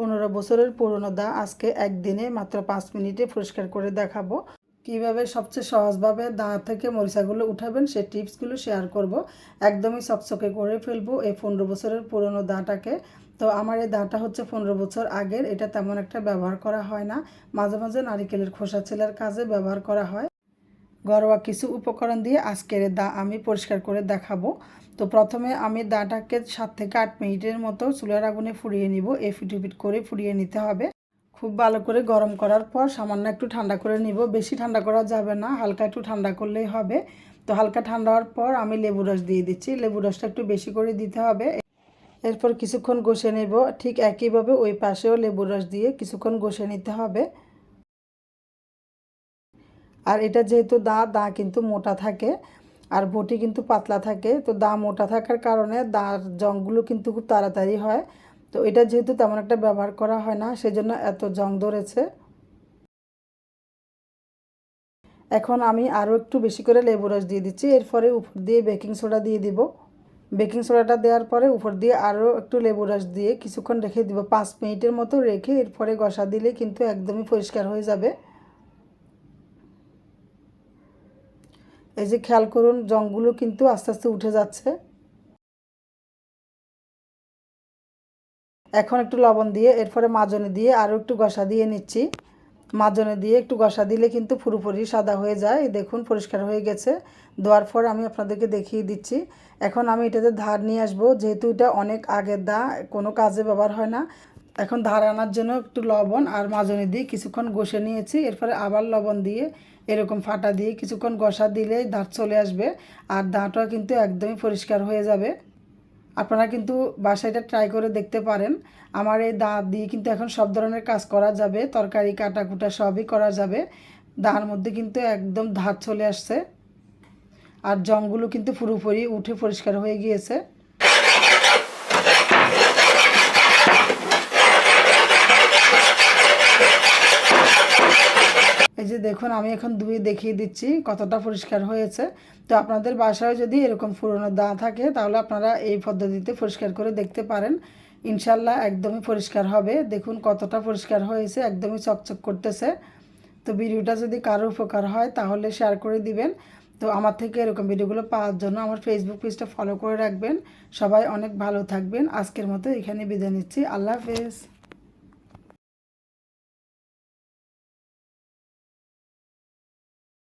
পনেরো বছরের পুরনো দা আজকে একদিনে মাত্র পাঁচ মিনিটে পরিষ্কার করে দেখাবো। কীভাবে সবচেয়ে সহজভাবে দা থেকে মরিচাগুলো উঠাবেন সেই টিপসগুলো শেয়ার করব। একদমই চকচকে করে ফেলব এই পনেরো বছরের পুরনো দাটাকে। তো আমার এই দাঁটা হচ্ছে পনেরো বছর আগের, এটা তেমন একটা ব্যবহার করা হয় না। মাঝে মাঝে নারিকেলের খোসা ছেলের কাজে ব্যবহার করা হয়। ঘরোয়া কিছু উপকরণ দিয়ে আজকের দা আমি পরিষ্কার করে দেখাবো। তো প্রথমে আমি দাটাকে সাত থেকে আট মিনিটের মতো চুলার আগুনে ফুরিয়ে নিব এফিট করে ফুরিয়ে নিতে হবে। খুব ভালো করে গরম করার পর সামান্য একটু ঠান্ডা করে নিব। বেশি ঠান্ডা করা যাবে না, হালকা একটু ঠান্ডা করলেই হবে। তো হালকা ঠান্ডা হওয়ার পর আমি লেবু রস দিয়ে দিচ্ছি। লেবু রসটা একটু বেশি করে দিতে হবে। এরপর কিছুক্ষণ ঘষে নেব। ঠিক একইভাবে ওই পাশেও লেবু রস দিয়ে কিছুক্ষণ ঘষে নিতে হবে। আর এটা যেহেতু দা দা কিন্তু মোটা থাকে আর বটি কিন্তু পাতলা থাকে, তো দা মোটা থাকার কারণে দার জংগুলো কিন্তু খুব তাড়াতাড়ি হয়। তো এটা যেহেতু তেমন একটা ব্যবহার করা হয় না, সেজন্য এত জং ধরেছে। এখন আমি আরও একটু বেশি করে লেবু রস দিয়ে দিচ্ছি, এরপরে উপর দিয়ে বেকিং সোডা দিয়ে দিব। বেকিং সোডাটা দেওয়ার পরে উপর দিয়ে আরও একটু লেবু রস দিয়ে কিছুক্ষণ রেখে দিব, পাঁচ মিনিটের মতো রেখে এরপরে গসা দিলে কিন্তু একদমই পরিষ্কার হয়ে যাবে। এই যে খেয়াল করুন, জংগুলো কিন্তু আস্তে আস্তে উঠে যাচ্ছে। এখন একটু লবণ দিয়ে, এরপরে মাজনে দিয়ে আরও একটু গসা দিয়ে নিচ্ছি। মাজনে দিয়ে একটু গসা দিলে কিন্তু পুরোপুরি সাদা হয়ে যায়। দেখুন, পরিষ্কার হয়ে গেছে। দেওয়ার পর আমি আপনাদেরকে দেখিয়ে দিচ্ছি। এখন আমি এটাতে ধার নিয়ে আসব, যেহেতু এটা অনেক আগের দা, কোনো কাজে ব্যবহার হয় না। এখন ধার আনার জন্য একটু লবণ আর মাজনে দিয়ে কিছুক্ষণ ঘষে নিয়েছি। এরপরে আবার লবণ দিয়ে এরকম ফাটা দিয়ে কিছুক্ষণ গসা দিলে ধার চলে আসবে আর দাঁতটা কিন্তু একদমই পরিষ্কার হয়ে যাবে। আপনারা কিন্তু বাসায় ট্রাই করে দেখতে পারেন। আমার এই দাঁত দিয়ে কিন্তু এখন সব ধরনের কাজ করা যাবে। তরকারি কাটা কুটা সবই করা যাবে। দাঁড় মধ্যে কিন্তু একদম ধার চলে আসছে। আর জংগুলো কিন্তু পুরোপুরি উঠে পরিষ্কার হয়ে গিয়েছে। এই যে দেখুন, আমি এখন ধুয়ে দেখিয়ে দিচ্ছি কতটা পরিষ্কার হয়েছে। তো আপনাদের বাসায় যদি এরকম পুরনো দাঁ থাকে, তাহলে আপনারা এই পদ্ধতিতে পরিষ্কার করে দেখতে পারেন। ইনশাল্লাহ একদমই পরিষ্কার হবে। দেখুন কতটা পরিষ্কার হয়েছে, একদমই চকচক করতেছে। তো ভিডিওটা যদি কারও উপকার হয়, তাহলে শেয়ার করে দিবেন। তো আমার থেকে এরকম ভিডিওগুলো পাওয়ার জন্য আমার ফেসবুক পেজটা ফলো করে রাখবেন। সবাই অনেক ভালো থাকবেন। আজকের মতো এখানে বিদায় নিচ্ছি। আল্লাহ হাফেজ।